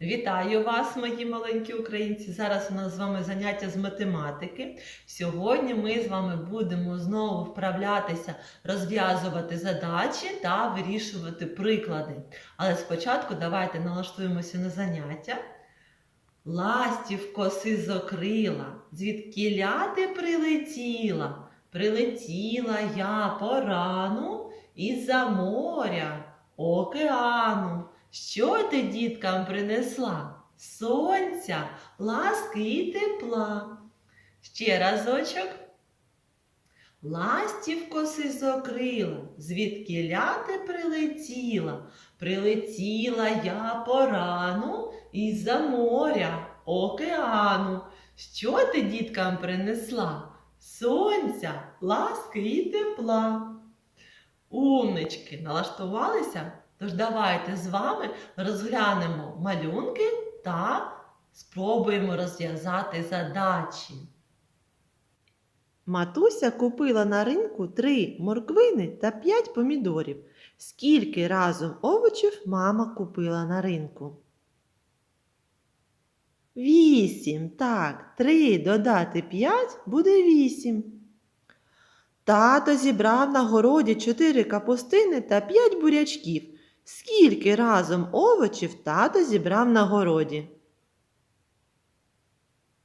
Вітаю вас, мої маленькі українці! Зараз у нас з вами заняття з математики. Сьогодні ми з вами будемо знову вправлятися, розв'язувати задачі та вирішувати приклади. Але спочатку давайте налаштуємося на заняття. Ластівко сизокрила, звідкіля ти прилетіла? Прилетіла я по рану із-за моря, океану. Що ти діткам принесла? Сонця, ласки і тепла. Ще разочок. Ластівко сизокрила, звідкіля ти прилетіла? Прилетіла я по рану із-за моря, океану. Що ти діткам принесла? Сонця, ласки і тепла. Умнички, налаштувалися? Тож давайте з вами розглянемо малюнки та спробуємо розв'язати задачі. Матуся купила на ринку три морквини та п'ять помідорів. Скільки разом овочів мама купила на ринку? Вісім. Так, три додати п'ять буде вісім. Тато зібрав на городі чотири капустини та п'ять бурячків. Скільки разом овочів тато зібрав на городі?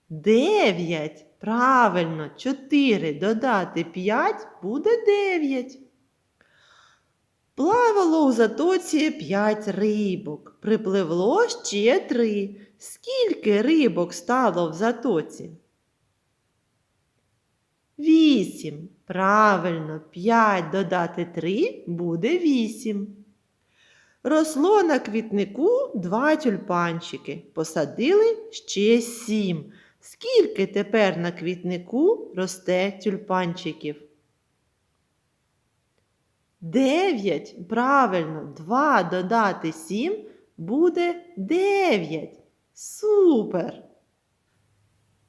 Дев'ять. Правильно, чотири додати п'ять буде дев'ять. Плавало у затоці п'ять рибок. Припливло ще три. Скільки рибок стало в затоці? Вісім. Правильно, п'ять додати три буде вісім. Росло на квітнику два тюльпанчики. Посадили ще сім. Скільки тепер на квітнику росте тюльпанчиків? Дев'ять. Правильно, два додати сім буде дев'ять. Супер!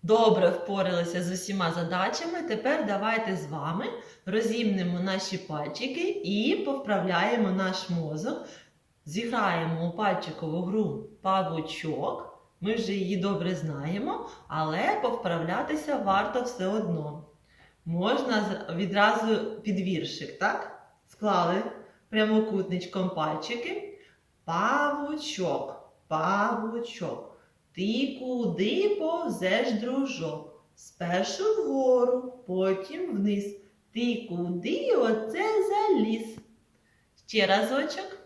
Добре впоралися з усіма задачами. Тепер давайте з вами розімнемо наші пальчики і повправляємо наш мозок. Зіграємо у пальчикову гру павучок. Ми вже її добре знаємо, але повправлятися варто все одно. Можна відразу під віршик, так? Склали прямокутничком пальчики. Павучок, павучок. Ти куди повзеш, дружок? Спершу вгору, потім вниз. Ти куди оце заліз? Ще разочок.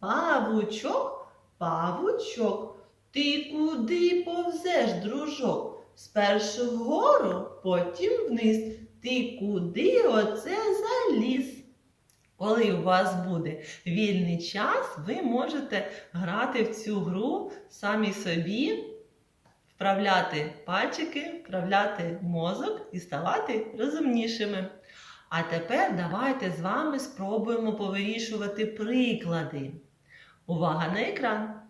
Павучок, павучок. Ти куди повзеш, дружок? Спершу вгору, потім вниз. Ти куди оце заліз? Коли у вас буде вільний час, ви можете грати в цю гру самі собі, вправляти пальчики, вправляти мозок і ставати розумнішими. А тепер давайте з вами спробуємо повирішувати приклади. Увага на екран!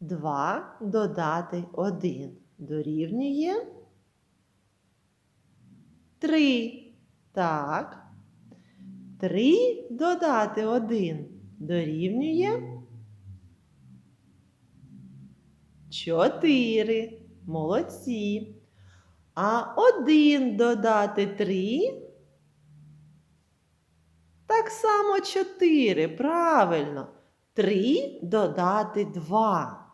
Два додати один дорівнює три. Так. Три додати один дорівнює чотири. Молодці. А один додати три. Так само чотири. Правильно. Три додати два.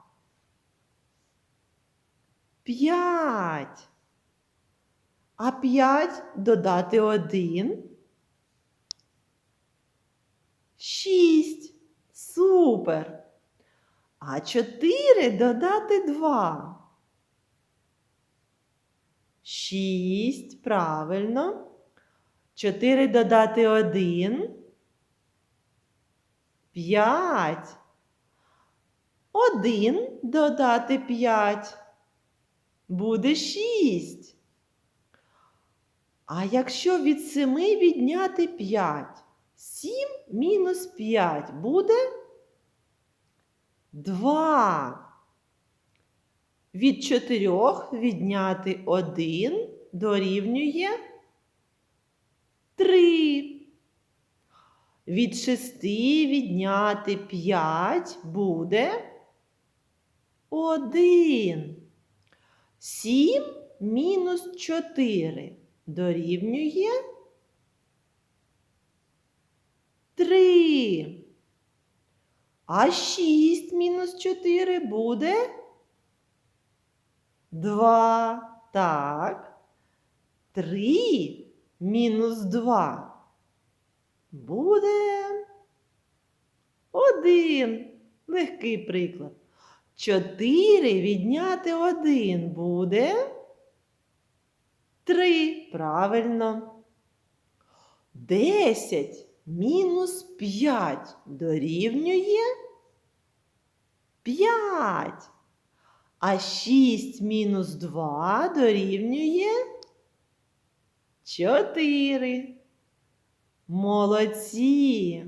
П'ять. А п'ять додати один. Шість. Супер. А чотири додати два. Шість. Правильно. Чотири додати один. П'ять. Один додати п'ять. Буде шість. А якщо від семи відняти п'ять? Сім мінус п'ять буде два. Від чотирьох відняти один дорівнює три. Від шести відняти п'ять буде один. Сім мінус чотири дорівнює три. А шість мінус чотири буде два. Так. Три мінус два буде один. Легкий приклад. Чотири відняти один буде три. Правильно. Десять мінус п'ять дорівнює п'ять. А шість мінус два дорівнює чотири. Молодці!